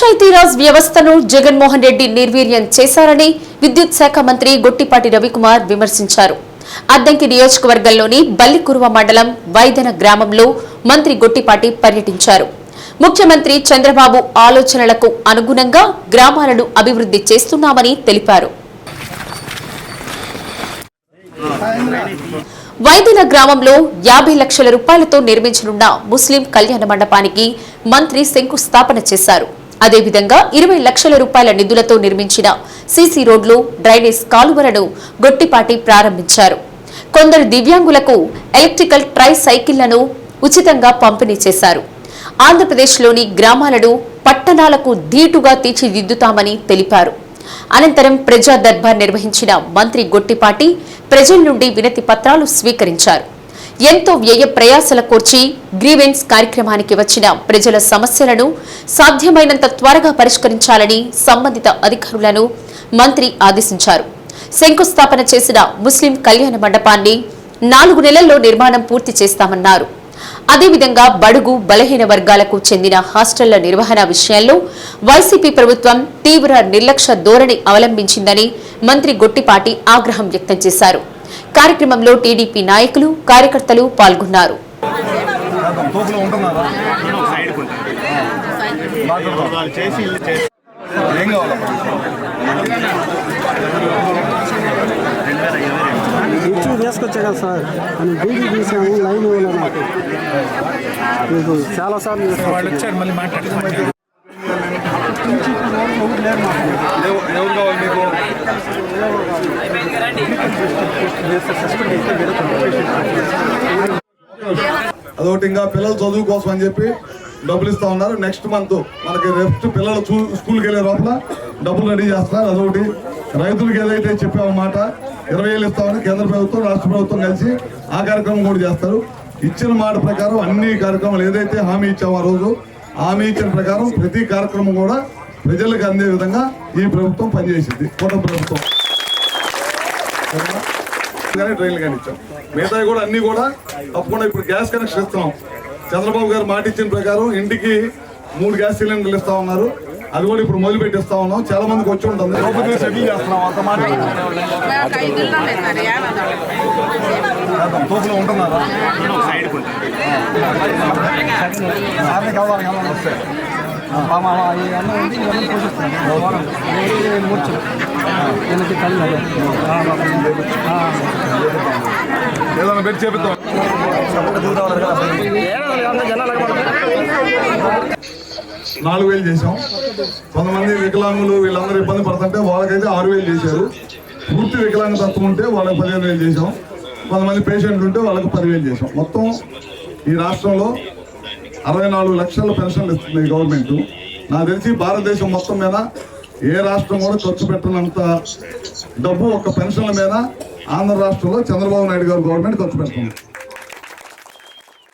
పంచాయతీరాజ్ వ్యవస్థను జగన్మోహన్ రెడ్డి నిర్వీర్యం చేశారని విద్యుత్ శాఖ మంత్రి గొట్టిపాటి రవికుమార్ విమర్శించారు. అద్దంకి నియోజకవర్గంలోని బల్లికురువ మండలం వైదన గ్రామంలో మంత్రి గొట్టిపాటి పర్యటించారు. ముఖ్యమంత్రి చంద్రబాబు ఆలోచనలకు అనుగుణంగా గ్రామాలను అభివృద్ధి చేస్తున్నామని తెలిపారు. వైదిన గ్రామంలో యాభై లక్షల రూపాయలతో నిర్మించనున్న ముస్లిం కళ్యాణ మండపానికి మంత్రి శంకుస్థాపన చేశారు. అదేవిధంగా ఇరవై లక్షల రూపాయల నిధులతో నిర్మించిన సీసీ రోడ్లు డ్రైనేజ్ కాలువలను గొట్టిపాటి ప్రారంభించారు. కొందరు దివ్యాంగులకు ఎలక్ట్రికల్ ట్రై సైకిళ్ళను ఉచితంగా పంపిణీ చేశారు. ఆంధ్రప్రదేశ్లోని గ్రామాలను పట్టణాలకు ధీటుగా తీర్చిదిద్దుతామని తెలిపారు. అనంతరం ప్రజా దర్బార్ నిర్వహించిన మంత్రి గొట్టిపాటి ప్రజల నుండి వినతి పత్రాలు స్వీకరించారు. ఎంతో వ్యయ ప్రయాసల కోర్చి గ్రీవెన్స్ కార్యక్రమానికి వచ్చిన ప్రజల సమస్యలను సాధ్యమైనంత త్వరగా పరిష్కరించాలని సంబంధిత అధికారులను మంత్రి ఆదేశించారు. శంకుస్థాపన చేసిన ముస్లిం కళ్యాణ మండపాన్ని నాలుగు నెలల్లో నిర్మాణం పూర్తి చేస్తామన్నారు. అదేవిధంగా బడుగు బలహీన వర్గాలకు చెందిన హాస్టళ్ళ నిర్వహణ విషయంలో వైసీపీ ప్రభుత్వం తీవ్ర నిర్లక్ష్య ధోరణి అవలంబించిందని మంత్రి గొట్టిపాటి ఆగ్రహం వ్యక్తం చేశారు. కార్యక్రమంలో టీడీపీ నాయకులు కార్యకర్తలు పాల్గొన్నారు. తీసుకొచ్చా కదా సార్. అని డీడీ తీసాము లైన్ ఇవ్వలేదు నాకు. మీకు చాలాసార్లు వాళ్ళు వచ్చారు మళ్ళీ మాట్లాడుతున్నారు ఎవ- ఎవరు కావాలి మీకు అదొకటి ఇంకా పిల్లల చదువు కోసం అని చెప్పి డబ్బులు ఇస్తా ఉన్నారు. నెక్స్ట్ మంత్ మనకి నెక్స్ట్ పిల్లలు చూ- స్కూల్కి వెళ్ళే లోపల డబ్బులు రెడీ చేస్తున్నారు. అదొకటి. రైతులకు ఏదైతే చెప్పామన్నమాట మాట ఇరవై వేలు ఇస్తామని కేంద్ర ప్రభుత్వం రాష్ట్ర ప్రభుత్వం కలిసి ఆ కార్యక్రమం కూడా చేస్తారు. ఇచ్చిన మాట ప్రకారం అన్ని కార్యక్రమాలు ఏదైతే హామీ ఇచ్చామో ఆ రోజు హామీ ఇచ్చిన ప్రకారం ప్రతి కార్యక్రమం కూడా ప్రజలకు అందే విధంగా ఈ ప్రభుత్వం పనిచేసింది. కూటమి ప్రభుత్వం. కానీ ట్రైన్లు కానీ ఇచ్చాం. మిగతావి కూడా అన్ని కూడా తప్పకుండా ఇప్పుడు గ్యాస్ కనెక్షన్ ఇస్తున్నాం. చంద్రబాబు గారు మాట ఇచ్చిన ప్రకారం ఇంటికి మూడు గ్యాస్ సిలిండర్లు ఇస్తా ఉన్నారు. అది కూడా ఇప్పుడు మొదలు పెట్టిస్తా ఉన్నాం. చాలా మందికి వచ్చి ఉంటుంది. ప్రభుత్వం సెటిల్ చేస్తున్నాం. అంత మాట. తోపులో ఉంటున్నారా? కావాలి మా ఈ అన్న ఉంది పోషిస్తాను మూర్చు ఏదైనా పెట్టి నాలుగు వేలు చేసాం కొంతమంది వికలాంగులు వీళ్ళందరూ ఇబ్బంది పడుతుంటే వాళ్ళకైతే ఆరు వేలు చేశారు. పూర్తి వికలాంగ తత్వం ఉంటే వాళ్ళకి పదిహేను వేలు చేసాం కొంతమంది పేషెంట్లు ఉంటే వాళ్ళకి పదివేలు చేసాం మొత్తం ఈ రాష్ట్రంలో అరవై నాలుగు లక్షల పెన్షన్లు ఇస్తుంది గవర్నమెంట్. నాకు తెలిసి భారతదేశం మొత్తం మీద ఏ రాష్ట్రం కూడా ఖర్చు పెట్టనంత డబ్బు ఒక పెన్షన్ల మీద ఆంధ్ర రాష్ట్రంలో చంద్రబాబు నాయుడు గారు గవర్నమెంట్ ఖర్చు పెడుతుంది.